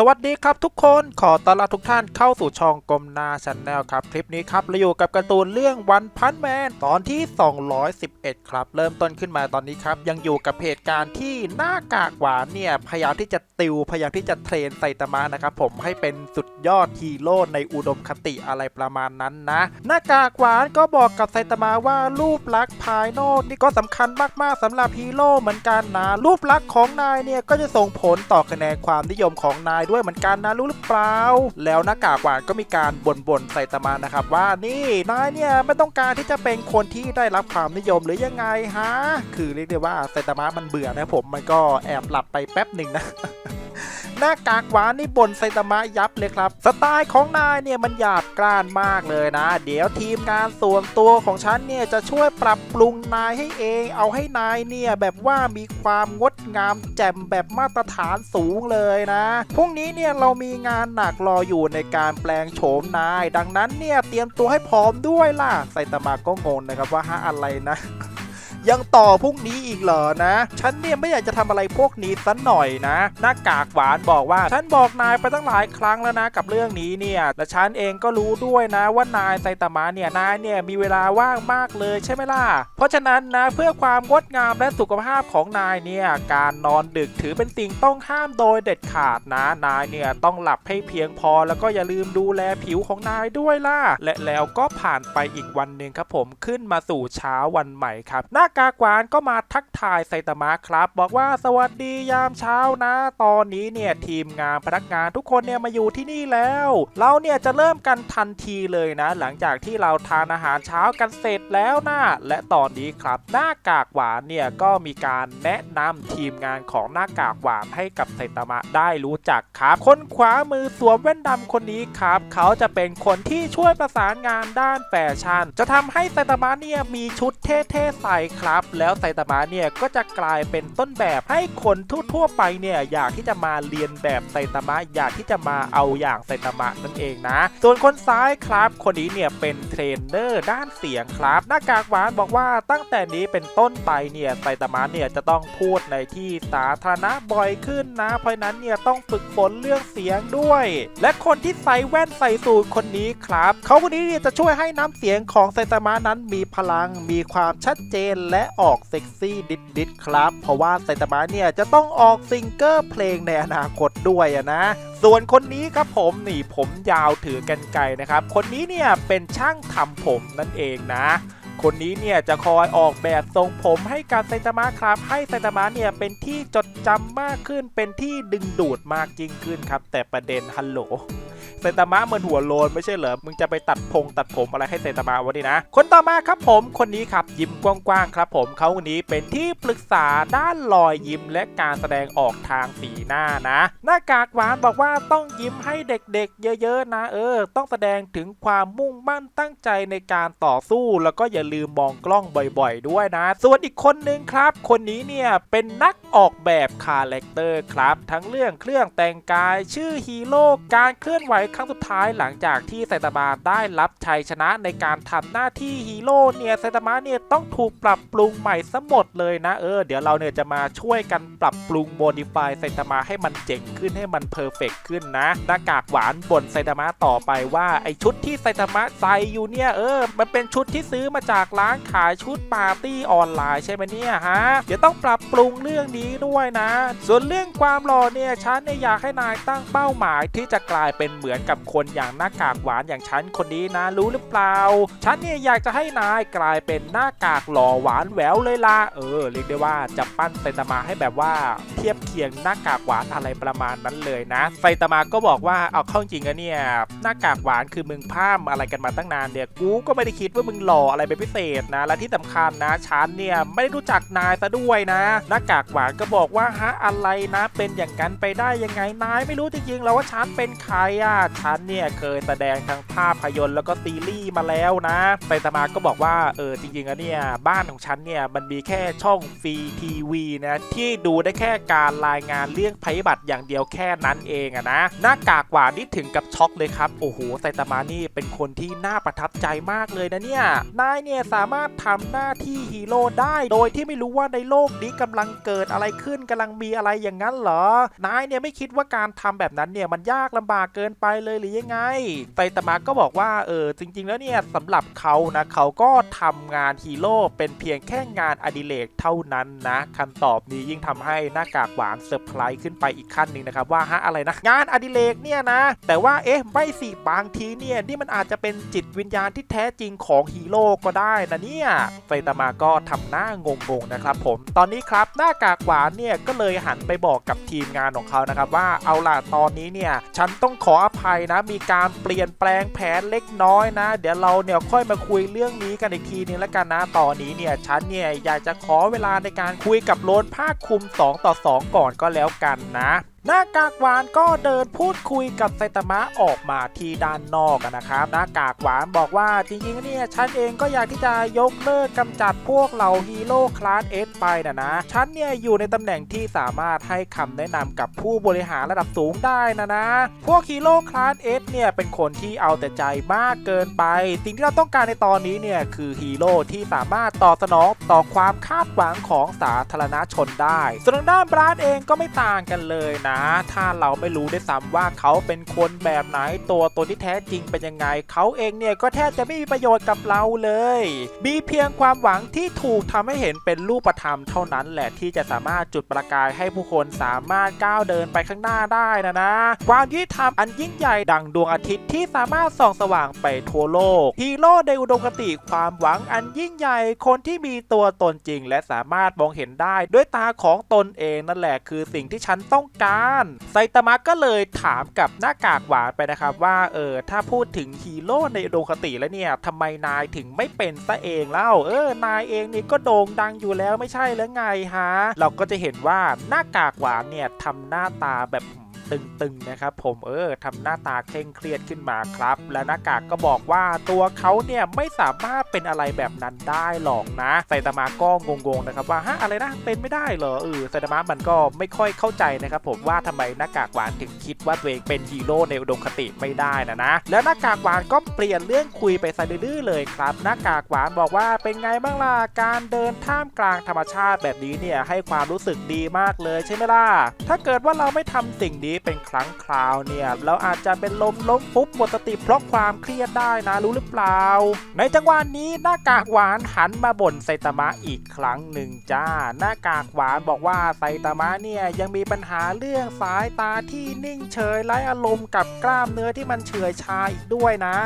สวัสดีครับทุกคนขอต้อนรับทุกท่านเข้าสู่ช่องกลมนาชันแนลครับ คลิปนี้ครับเราอยู่กับการ์ตูนเรื่องวันพันแมนตอนที่ 211 ครับ เริ่มต้นขึ้นมาตอนนี้ครับ ยังอยู่กับเหตุการณ์ที่หน้ากากหวานเนี่ย พยายามที่จะติว พยายามที่จะเทรนไซตามะนะครับ ผมให้เป็นสุดยอดฮีโร่ในอุดมคติอะไรประมาณนั้นนะ หน้ากากหวานก็บอกกับไซตามะว่ารูปลักษณ์ภายนอกนี่ก็สำคัญมากๆสำหรับฮีโร่เหมือนกันนะรูปลักษณ์ของนายเนี่ยก็จะส่งผลต่อคะแนนความนิยมของนายด้วยเหมือนกันนะรู้หรือเปล่า แล้วหน้ากากหวานก็มีการบ่นๆใส่ตามานะครับ ว่านี่นายเนี่ยไม่ต้องการที่จะเป็นคนที่ได้รับความนิยมหรือยังไงฮะคือเรียกได้ว่าไซตามะมันเบื่อนะผมมันก็แอบหลับไปแป๊บหนึ่งนะ หน้ากากหวานนี่บ่นไซตามะยับเลยครับ สไตล์ของนายเนี่ยมันหยาบกร้านมากเลยนะ เดี๋ยวทีมงานส่วนตัวของฉันเนี่ยจะช่วยปรับปรุงนายให้เอง เอาให้นายเนี่ยแบบว่ามีความงดงามแจ่มแบบมาตรฐานสูงเลยนะ พรุ่งนี้เนี่ยเรามีงานหนักรออยู่ในการแปลงโฉมนาย ดังนั้นเนี่ยเตรียมตัวให้พร้อมด้วยล่ะไซตามะก็งงนะครับว่าฮะอะไรนะ ยังต่อพรุ่งนี้อีกเหรอนะ ฉันเนี่ยไม่อยากจะทำอะไรพวกนี้สัหน่อยนะ หน้ากากหวานบอกว่า ฉันบอกนายไปตั้งหลายครั้งแล้วนะกับเรื่องนี้เนี่ยและฉันเองก็รู้ด้วยนะว่านายไซตามะเนี่ยนายเนี่ยมีเวลาว่างมากเลยใช่ไหมล่ะ เพราะฉะนั้นนะเพื่อความงดงามและสุขภาพของนายเนี่ยการนอนดึกถือเป็นสิ่งต้องห้ามโดยเด็ดขาดนะนายเนี่ยต้องหลับให้เพียงพอแล้วก็อย่าลืมดูแลผิวของนายด้วยล่ะและแล้วก็ผ่านไปอีกวันหนึ่งครับผมขึ้นมาสู่เช้าวันใหม่ครับหน้ากากหวานก็มาทักทายไซตามะครับ บอกว่าสวัสดียามเช้านะ ตอนนี้เนี่ยทีมงานพนักงานทุกคนเนี่ยมาอยู่ที่นี่แล้ว เราเนี่ยจะเริ่มกันทันทีเลยนะ หลังจากที่เราทานอาหารเช้ากันเสร็จแล้วนะและตอนนี้ครับหน้ากากหวานเนี่ยก็มีการแนะนำทีมงานของหน้ากากหวานให้กับไซตามะได้รู้จักครับ คนขวามือสวมแว่นดำคนนี้ครับ เขาจะเป็นคนที่ช่วยประสานงานด้านแฟชั่น จะทำให้ไซตามะเนี่ยมีชุดเท่ๆใส่ครับ แล้วไซตามะเนี่ยก็จะกลายเป็นต้นแบบให้คนทั่วๆไปเนี่ยอยากที่จะมาเรียนแบบไซตามะอยากที่จะมาเอาอย่างไซตามะนั่นเองนะ ส่วนคนซ้ายครับ คนนี้เนี่ยเป็นเทรนเนอร์ด้านเสียงครับ หน้ากากหวานบอกว่าตั้งแต่นี้เป็นต้นไปเนี่ยไซตามะเนี่ยจะต้องพูดในที่สาธารณะบ่อยขึ้นนะ เพราะนั้นเนี่ยต้องฝึกฝนเรื่องเสียงด้วย และคนที่ใส่แว่นใส่สูทคนนี้ครับ เขาคนนี้เนี่ยจะช่วยให้น้ำเสียงของไซตามะนั้นมีพลังมีความชัดเจนและออกเซ็กซี่ดิดๆครับ เพราะว่าไซตามะเนี่ยจะต้องออกซิงเกิลเพลงในอนาคตด้วยนะ ส่วนคนนี้ครับผมนี่ผมยาวถือกันไกลนะครับ คนนี้เนี่ยเป็นช่างทำผมนั่นเองนะคนนี้เนี่ยจะคอยออกแบบทรงผมให้กับไซตามะครับ ให้ไซตามะเนี่ยเป็นที่จดจำมากขึ้นเป็นที่ดึงดูดมากยิ่งขึ้นครับ แต่ประเด็นฮัลโหล ไซตามะเหมือนหัวโลนไม่ใช่เหรอ มึงจะไปตัดพงตัดผมอะไรให้ไซตามะวะนี่นะ คนต่อมาครับผม คนนี้ครับยิ้มกว้างๆครับผมเขาคนนี้เป็นที่ปรึกษาด้านรอยยิ้มและการแสดงออกทางสีหน้านะ หน้ากากหวานบอกว่าต้องยิ้มให้เด็กๆ เยอะๆนะเออ ต้องแสดงถึงความมุ่งมั่นตั้งใจในการต่อสู้ แล้วก็อย่าลืมมองกล้องบ่อยๆ ด้วยนะ ส่วนอีกคนนึงครับ คนนี้เนี่ยเป็นนักออกแบบคาแรคเตอร์ครับ ทั้งเรื่องเครื่องแต่งกาย ชื่อฮีโร่การเคลื่อนไหวครั้งสุดท้ายหลังจากที่ไซตามะได้รับชัยชนะในการทำหน้าที่ฮีโร่เนี่ยไซตามะเนี่ยต้องถูกปรับปรุงใหม่ซะหมดเลยนะเออเดี๋ยวเราเนี่ยจะมาช่วยกันปรับปรุงโมดิฟายไซตามะให้มันเจ๋งขึ้นให้มันเพอร์เฟกขึ้นนะหน้ากากหวานบนไซตามะต่อไปว่าไอชุดที่ไซตามะใส่อยู่เนี่ยเออ มันเป็นชุดที่ซื้อมาจากร้านขายชุดปาร์ตี้ออนไลน์ใช่ไหมเนี่ยฮะเดี๋ยวต้องปรับปรุงเรื่องนี้ด้วยนะ ส่วนเรื่องความหล่อเนี่ยฉันเนี่ยอยากให้นายตั้งเป้าหมายที่จะกลายเป็นเหมือนกับคนอย่างหน้ากากหวานอย่างฉันคนนี้นะรู้หรือเปล่า ฉันเนี่ยอยากจะให้นายกลายเป็นหน้ากากหล่อหวานแหววเลยล่ะเออเรียกได้ว่าจะปั้นไซตามะให้แบบว่าเทียบเคียงหน้ากากหวานอะไรประมาณนั้นเลยนะ ไซตามะก็บอกว่าเอาเข้าจริงอะเนี่ยหน้ากากหวานคือมึงพามอะไรกันมาตั้งนานเนี่ยกูก็ไม่ได้คิดว่ามึงหล่ออะไรเป็นพิเศษนะ และที่สำคัญนะฉันเนี่ยไม่ได้รู้จักนายซะด้วยนะ หน้ากากหวานก็บอกว่าฮะอะไรนะ เป็นอย่างนั้นไปได้ยังไงนายไม่รู้จริงๆแล้วว่าฉันเป็นใครอะฉันเนี่ยเคยแสดงทั้งภาพยนตร์แล้วก็ซีรีส์มาแล้วนะไซตมะก็บอกว่าเออจริงๆแล้วเนี่ยบ้านของฉันเนี่ยมันมีแค่ช่องฟรีทีวีนะที่ดูได้แค่การรายงานเรื่องภัยพิบัติอย่างเดียวแค่นั้นเองอะนะหน้ากากหวานนี่ถึงกับช็อกเลยครับโอ้โหไซตามะนี่เป็นคนที่น่าประทับใจมากเลยนะเนี่ยนายเนี่ยสามารถทำหน้าที่ฮีโร่ได้ โดยที่ไม่รู้ว่าในโลกนี้กำลังเกิดอะไรขึ้นกำลังมีอะไรอย่างนั้นเหรอ นายเนี่ยไม่คิดว่าการทำแบบนั้นเนี่ยมันยากลำบากเกินไปเลยหรือยังไงไซตามะก็บอกว่าเออจริง ๆ แล้วเนี่ยสำหรับเขานะเขาก็ทำงานฮีโร่เป็นเพียงแค่งานอดิเรกเท่านั้นนะคำตอบนี้ยิ่งทำให้หน้ากากหวานเซอร์ไพรส์ขึ้นไปอีกขั้นหนึ่งนะครับว่าฮะอะไรนะ งานอดิเรกเนี่ยนะ แต่ว่าเอ๊ะไม่สิบางทีเนี่ยนี่มันอาจจะเป็นจิตวิญญาณที่แท้จริงของฮีโร่ก็ได้นะเนี่ยไซตามะก็ทำหน้างงๆนะครับผมตอนนี้ครับหน้ากากหวานเนี่ยก็เลยหันไปบอกกับทีมงานของเขานะครับว่าเอาล่ะตอนนี้เนี่ยฉันต้องขออภัยนะ มีการเปลี่ยนแปลงแผนเล็กน้อยนะ เดี๋ยวเราเนี่ยค่อยมาคุยเรื่องนี้กันอีกทีนึงแล้วกันนะตอนนี้เนี่ยฉันเนี่ยอยากจะขอเวลาในการคุยกับโลนภาคคุม 2 ต่อ 2 ก่อนก็แล้วกันนะ หน้ากากหวานก็เดินพูดคุยกับไซตามะออกมาที่ด้านนอกนะครับ หน้ากากหวานบอกว่าจริงๆเนี่ยฉันเองก็อยากที่จะยกเลิกกำจัดพวกเหล่าฮีโร่คลาสเอสไปนะนะฉันเนี่ยอยู่ในตำแหน่งที่สามารถให้คำแนะนำกับผู้บริหารระดับสูงได้นะนะ พวกฮีโร่คลาสเอสเนี่ยเป็นคนที่เอาแต่ใจมากเกินไป สิ่งที่เราต้องการในตอนนี้เนี่ยคือฮีโร่ที่สามารถตอบสนองต่อความคาดหวังของสาธารณชนได้ส่วนด้านบราดเองก็ไม่ต่างกันเลยนะถ้าเราไม่รู้ได้ซ้ำว่าเขาเป็นคนแบบไหนตัวตนที่แท้จริงเป็นยังไง เขาเองเนี่ยก็แทบจะไม่มีประโยชน์กับเราเลย มีเพียงความหวังที่ถูกทำให้เห็นเป็นรูปธรรมเท่านั้นแหละที่จะสามารถจุดประกายให้ผู้คนสามารถก้าวเดินไปข้างหน้าได้นะนะ ความยุติธรรมอันยิ่งใหญ่ดังดวงอาทิตย์ที่สามารถส่องสว่างไปทั่วโลกฮีโร่ในอุดมคติความหวังอันยิ่งใหญ่คนที่มีตัวตนจริง และสามารถมองเห็นได้ด้วยตาของตนเองนั่นแหละคือสิ่งที่ฉันต้องการไซตามะก็เลยถามกับหน้ากากหวานไปนะครับว่าเออถ้าพูดถึงฮีโร่ในโดงคติแล้วเนี่ยทำไมนายถึงไม่เป็นซะเองเล่าเออนายเองนี่ก็โด่งดังอยู่แล้วไม่ใช่หรือไงฮะเราก็จะเห็นว่าหน้ากากหวานเนี่ยทำหน้าตาแบบ ตึงๆนะครับผมเออทำหน้าตาเคร่งเครียดขึ้นมาครับ และหน้ากากก็บอกว่าตัวเขาเนี่ยไม่สามารถเป็นอะไรแบบนั้นได้หรอกนะไซตามะก็งงๆนะครับว่าฮะอะไรนะเป็นไม่ได้เหรอเออไซตามะมันก็ไม่ค่อยเข้าใจนะครับผมว่าทำไมหน้ากากหวานถึงคิดว่าตัวเองเป็นฮีโร่ในอุดมคติไม่ได้นะนะแล้วหน้ากากหวานก็เปลี่ยนเรื่องคุยไปซะดื้อๆเลยครับ หน้ากากหวานบอกว่าเป็นไงบ้างล่ะการเดินท่ามกลางธรรมชาติแบบนี้เนี่ยให้ความรู้สึกดีมากเลยใช่ไหมล่ะถ้าเกิดว่าเราไม่ทำสิ่งนี้นี้เป็นครั้งคราวเนี่ยเราอาจจะเป็นลมล้มปุ๊บหมดสติเพราะความเครียดได้นะรู้หรือเปล่า ในจังหวะนี้หน้ากากหวานหันมาบ่นไซตามะอีกครั้งหนึ่งจ้า หน้ากากหวานบอกว่าไซตามะเนี่ยยังมีปัญหาเรื่องสายตาที่นิ่งเฉยไร้อารมณ์กับกล้ามเนื้อที่มันเฉื่อยชาอีกด้วยนะ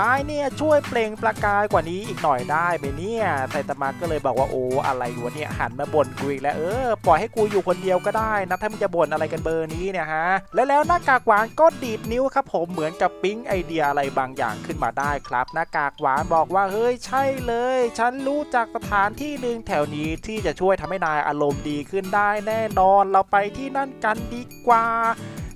นายเนี่ยช่วยเปล่งประกายกว่านี้อีกหน่อยได้ไหมเนี่ยไซตามะก็เลยบอกว่าโอ้อะไรวะเนี่ยหันมาบ่นกูอีกแล้วเออปล่อยให้กูอยู่คนเดียวก็ได้นะถ้ามึงจะบ่นอะไรกันเบอร์นี้เนี่ยฮะและแล้วหน้ากากหวานก็ดีดนิ้วครับผมเหมือนกับปิ๊งไอเดียอะไรบางอย่างขึ้นมาได้ครับ หน้ากากหวานบอกว่าเฮ้ยใช่เลย ฉันรู้จักสถานที่หนึ่งแถวนี้ที่จะช่วยทำให้นายอารมณ์ดีขึ้นได้แน่นอนเราไปที่นั่นกันดีกว่า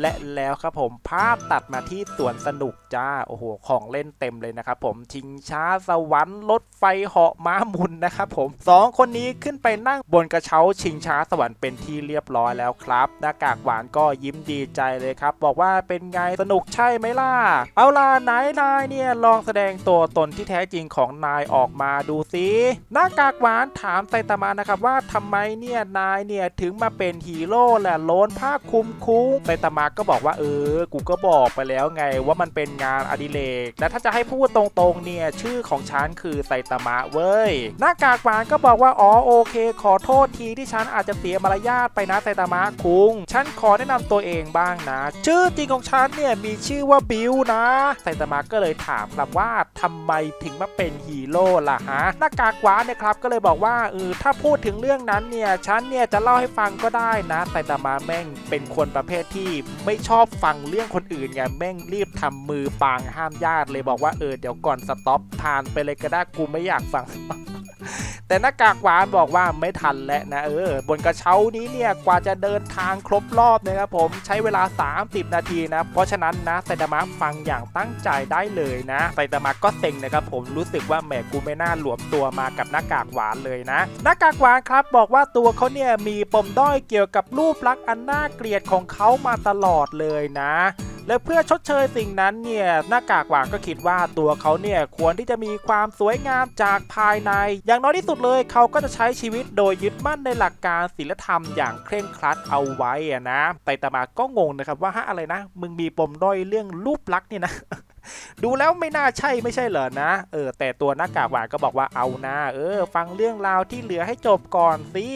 และแล้วครับผมภาพตัดมาที่สวนสนุกจ้าโอ้โหของเล่นเต็มเลยนะครับผมชิงช้าสวรรค์รถไฟเหาะม้าหมุนนะครับผมสองคนนี้ขึ้นไปนั่งบนกระเช้าชิงช้าสวรรค์เป็นที่เรียบร้อยแล้วครับหน้ากากหวานก็ยิ้มดีใจเลยครับ บอกว่าเป็นไงสนุกใช่ไหมล่ะ เอาล่ะไหนนายเนี่ยลองแสดงตัวตนที่แท้จริงของนายออกมาดูสิหน้ากากหวานถามไซตามะนะครับว่าทำไมเนี่ยนายเนี่ยถึงมาเป็นฮีโร่และโลนผ้าคลุมคุ้งไซตามะก็บอกว่าเออ กูก็บอกไปแล้วไงว่ามันเป็นงานอดิเรก และถ้าจะให้พูดตรงๆเนี่ย ชื่อของฉันคือไซตามะเว้ย หน้ากากหวานก็บอกว่า อ๋อโอเค ขอโทษทีที่ฉันอาจจะเสียมารยาทไปนะไซตามะคุง ฉันขอแนะนำตัวเองบ้างนะ ชื่อจริงของฉันเนี่ยมีชื่อว่าบิวนะ ไซตามะก็เลยถามครับว่าทำไมถึงมาเป็นฮีโร่ล่ะฮะ หน้ากากหวานเนี่ยครับก็เลยบอกว่าเออถ้าพูดถึงเรื่องนั้นเนี่ย ฉันเนี่ยจะเล่าให้ฟังก็ได้นะ ไซตามะแม่งเป็นคนประเภทที่ไม่ชอบฟังเรื่องคนอื่นไงแม่งรีบทำมือปางห้ามญาติเลยบอกว่าเออเดี๋ยวก่อนสต็อปทานไปเลยก็ได้กูไม่อยากฟัง แต่หน้ากากหวานบอกว่าไม่ทันแล้วนะเออบนกระเช้านี้เนี่ยกว่าจะเดินทางครบรอบนะครับผมใช้เวลา 30 นาทีนะเพราะฉะนั้นนะไซตามะฟังอย่างตั้งใจได้เลยนะไซตามะก็เซ็งนะครับผมรู้สึกว่าแหมกูไม่น่าหลวมตัวมากับหน้ากากหวานเลยนะ หน้ากากหวานครับบอกว่าตัวเขาเนี่ยมีปมด้อยเกี่ยวกับรูปลักษณ์อันน่าเกลียดของเขามาตลอดเลยนะ และเพื่อชดเชยสิ่งนั้นเนี่ยหน้ากากหวางก็คิดว่าตัวเขาเนี่ยควรที่จะมีความสวยงามจากภายใน อย่างน้อยที่สุดเลยเขาก็จะใช้ชีวิตโดยยึดมั่นในหลักการศีลธรรมอย่างเคร่งครัดเอาไว้อะนะไตตามาก็งงนะครับว่าฮะอะไรนะ มึงมีปมด้อยเรื่องรูปลักษณ์เนี่ยนะ ดูแล้วไม่น่าใช่ไม่ใช่เหรอนะ เออ แต่ตัวหน้ากากหวานก็บอกว่าเอานะเออ ฟังเรื่องราวที่เหลือให้จบก่อนสิ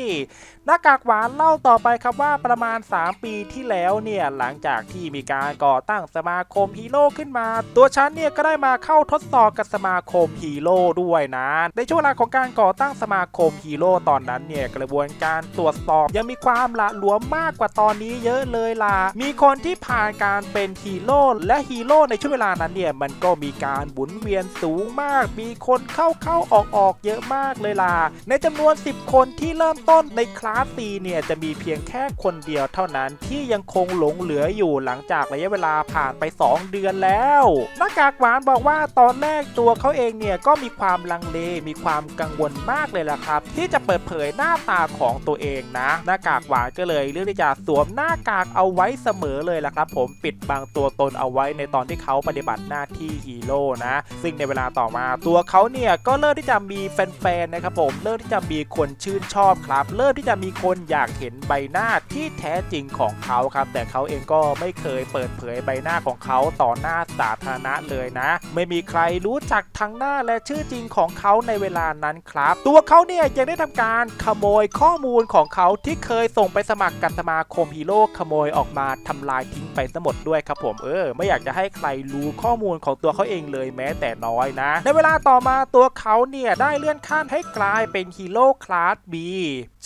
หน้ากากหวานเล่าต่อไปครับว่าประมาณ 3 ปีที่แล้วเนี่ยหลังจากที่มีการก่อตั้งสมาคมฮีโร่ขึ้นมา ตัวฉันเนี่ยก็ได้มาเข้าทดสอบกับสมาคมฮีโร่ด้วยนะ ในช่วงเวลาของการก่อตั้งสมาคมฮีโร่ตอนนั้นเนี่ยกระบวนการตรวจสอบยังมีความละหลวมมากกว่าตอนนี้เยอะเลยล่ะมีคนที่ผ่านการเป็นฮีโร่และฮีโร่ในช่วงเวลานั้นเนี่ยมันก็มีการหมุนเวียนสูงมาก มีคนเข้าเข้าออกออกเยอะมากเลยล่ะ ในจำนวน 10 คนที่เริ่มต้นในคลาส C เนี่ยจะมีเพียงแค่คนเดียวเท่านั้นที่ยังคงหลงเหลืออยู่หลังจากระยะเวลาผ่านไป 2 เดือนแล้วหน้ากากหวานบอกว่าตอนแรกตัวเขาเองเนี่ยก็มีความลังเลมีความกังวลมากเลยล่ะครับ ที่จะเปิดเผยหน้าตาของตัวเองนะหน้ากากหวานก็เลยเลือกที่จะสวมหน้ากากเอาไว้เสมอเลยล่ะครับ ผมปิดบังตัวตนเอาไว้ในตอนที่เขาปฏิบัติหน้าที่ฮีโร่นะ ซึ่งในเวลาต่อมาตัวเขาเนี่ยก็เริ่มที่จะมีแฟนๆนะครับผมเริ่มที่จะมีคนชื่นชอบครับ เริ่มที่จะมีคนอยากเห็นใบหน้าที่แท้จริงของเขาครับ แต่เขาเองก็ไม่เคยเปิดเผยใบหน้าของเขาต่อหน้าสาธารณะเลยนะ ไม่มีใครรู้จักทั้งหน้าและชื่อจริงของเขาในเวลานั้นครับ ตัวเขาเนี่ยยังได้ทำการขโมยข้อมูลของเขาที่เคยส่งไปสมัครกับสมาคมฮีโร่ขโมยออกมาทำลายทิ้งไปทั้งหมดด้วยครับผมเออไม่อยากจะให้ใครรู้ข้ออมูลของตัวเขาเองเลยแม้แต่น้อยนะ ในเวลาต่อมาตัวเขาเนี่ยได้เลื่อนขั้นให้กลายเป็นฮีโร่คลาส B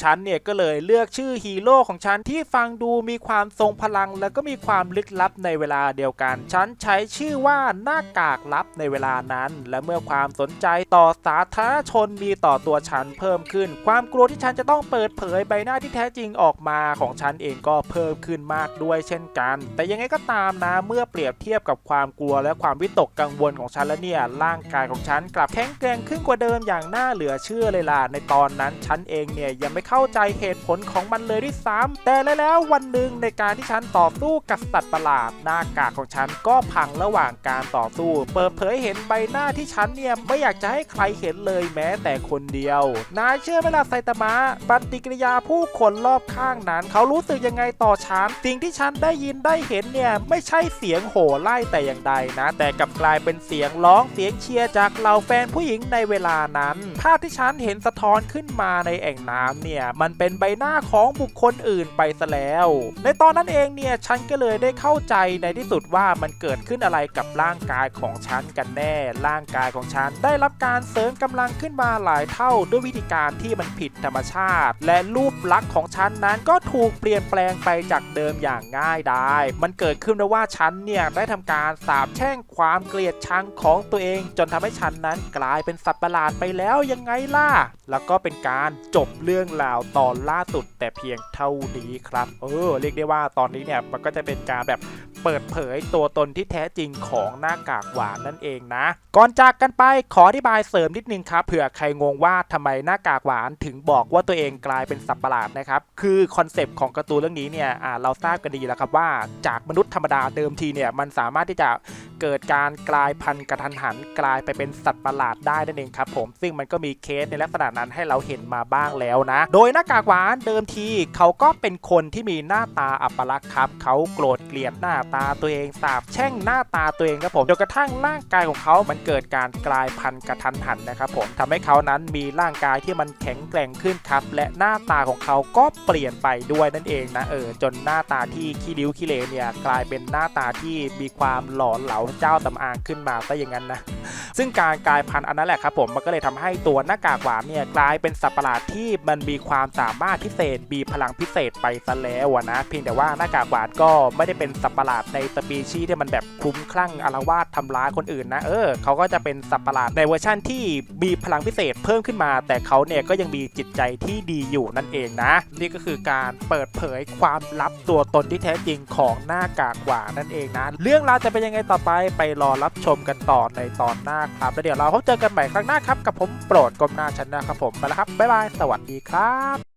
ฉันเนี่ยก็เลยเลือกชื่อฮีโร่ของฉันที่ฟังดูมีความทรงพลัง แล้วก็มีความลึกลับในเวลาเดียวกัน ฉันใช้ชื่อว่าหน้ากากลับในเวลานั้น และเมื่อความสนใจต่อสาธารณชนมีต่อตัวฉันเพิ่มขึ้น ความกลัวที่ฉันจะต้องเปิดเผยใบหน้าที่แท้จริงออกมาของฉันเองก็เพิ่มขึ้นมากด้วยเช่นกัน แต่ยังไงก็ตามนะเมื่อเปรียบเทียบกับความกลัวและความวิตกกังวลของฉันแล้วเนี่ยร่างกายของฉันกลับแข็งแกร่งขึ้นกว่าเดิมอย่างน่าเหลือเชื่อเลยล่ะในตอนนั้นฉันเองเนี่ยยังไม่เข้าใจเหตุผลของมันเลยด้วยซ้ำแต่แล้ววันหนึ่งในการที่ฉันต่อสู้กับสัตว์ประหลาดหน้ากากของฉันก็พังระหว่างการต่อสู้ เปิดเผยเห็นใบหน้าที่ฉันเนี่ยไม่อยากจะให้ใครเห็นเลยแม้แต่คนเดียวนายเชื่อไหมล่ะไซตามะปฏิกิริยาผู้คนรอบข้างนั้น เขารู้สึกยังไงต่อฉันสิ่งที่ฉันได้ยินได้เห็นเนี่ยไม่ใช่เสียงโห่ไล่แต่อย่างใดนะ แต่กลับกลายเป็นเสียงร้องเสียงเชียร์จากเหล่าแฟนผู้หญิงในเวลานั้น ภาพที่ฉันเห็นสะท้อนขึ้นมาในแอ่งน้ำเนี่ยมันเป็นใบหน้าของบุคคลอื่นไปซะแล้ว ในตอนนั้นเองเนี่ยฉันก็เลยได้เข้าใจในที่สุดว่ามันเกิดขึ้นอะไรกับร่างกายของฉันกันแน่ ร่างกายของฉันได้รับการเสริมกำลังขึ้นมาหลายเท่าด้วยวิธีการที่มันผิดธรรมชาติ และรูปลักษณ์ของฉันนั้นก็ถูกเปลี่ยนแปลงไปจากเดิมอย่างง่ายดายมันเกิดขึ้นเพราะว่าฉันเนี่ยได้ทำการสาบแช่งความเกลียดชังของตัวเอง จนทำให้ฉันนั้นกลายเป็นสัตว์ประหลาดไปแล้วยังไงล่ะ แล้วก็เป็นการจบเรื่องราวตอนล่าสุดแต่เพียงเท่านี้ครับ เออ เรียกได้ว่าตอนนี้เนี่ยมันก็จะเป็นการแบบ เปิดเผยตัวตนที่แท้จริงของหน้ากากหวานนั่นเองนะ ก่อนจากกันไปขออธิบายเสริมนิดนึงครับเผื่อใครงงว่าทำไมหน้ากากหวานถึงบอกว่าตัวเองกลายเป็นสัตว์ประหลาดนะครับคือคอนเซปต์ของการ์ตูนเรื่องนี้เนี่ยเราทราบกันดีแล้วครับว่าจากมนุษย์ธรรมดาเดิมทีเนี่ยมันสามารถที่จะเกิดการกลายพันธุ์กระทันหันกลายไปเป็นสัตว์ประหลาดได้นั่นเองครับผมซึ่งมันก็มีเคสในลักษณะนั้นให้เราเห็นมาบ้างแล้วนะ โดยหน้ากากหวานเดิมทีเขาก็เป็นคนที่มีหน้าตาอัปลักษณ์ครับเขาโกรธเกลียดหน้าตาตัวเองสาบแช่งหน้าตาตัวเองครับผมจนกระทั่งร่างกายของเขามันเกิดการกลายพันธุ์กระทันหันนะครับผมทำให้เขานั้นมีร่างกายที่มันแข็งแกร่งขึ้นครับ และหน้าตาของเขาก็เปลี่ยนไปด้วยนั่นเองนะเออจนหน้าตาที่ขี้ริ้วขี้เลเนี่ยกลายเป็นหน้าตาที่มีความหลอนเหลาเจ้าตำอางขึ้นมาซะอย่างนั้นนะซึ่งการกลายพันธุ์อันนั้นแหละครับผมมันก็เลยทำให้ตัวหน้ากากหวานเนี่ยกลายเป็นสัตว์ประหลาดที่มันมีความสามารถพิเศษมีพลังพิเศษไปซะแล้วนะเพียงแต่ว่าหน้ากากหวานก็ไม่ได้เป็นสัตว์ประหลาดในสปีชีส์ที่มันแบบคุ้มคลั่งอารวาสทำร้ายคนอื่นนะเออเขาก็จะเป็นสัตว์ประหลาดในเวอร์ชั่นที่มีพลังพิเศษเพิ่มขึ้นมา แต่เขาเนี่ยก็ยังมีจิตใจที่ดีอยู่นั่นเองนะ นี่ก็คือการเปิดเผยความลับตัวตนที่แท้จริงของหน้ากากหวานนั่นเองนะเรื่องราวจะเป็นยังไงต่อไปไปรอรับชมกันต่อในตอนหน้าครับแล้วเดี๋ยวเราพบเจอกันใหม่ครั้งหน้าครับกับผมโปรดกรมหน้าชันนะครับผมไปแล้วครับบ๊ายบายสวัสดีครับ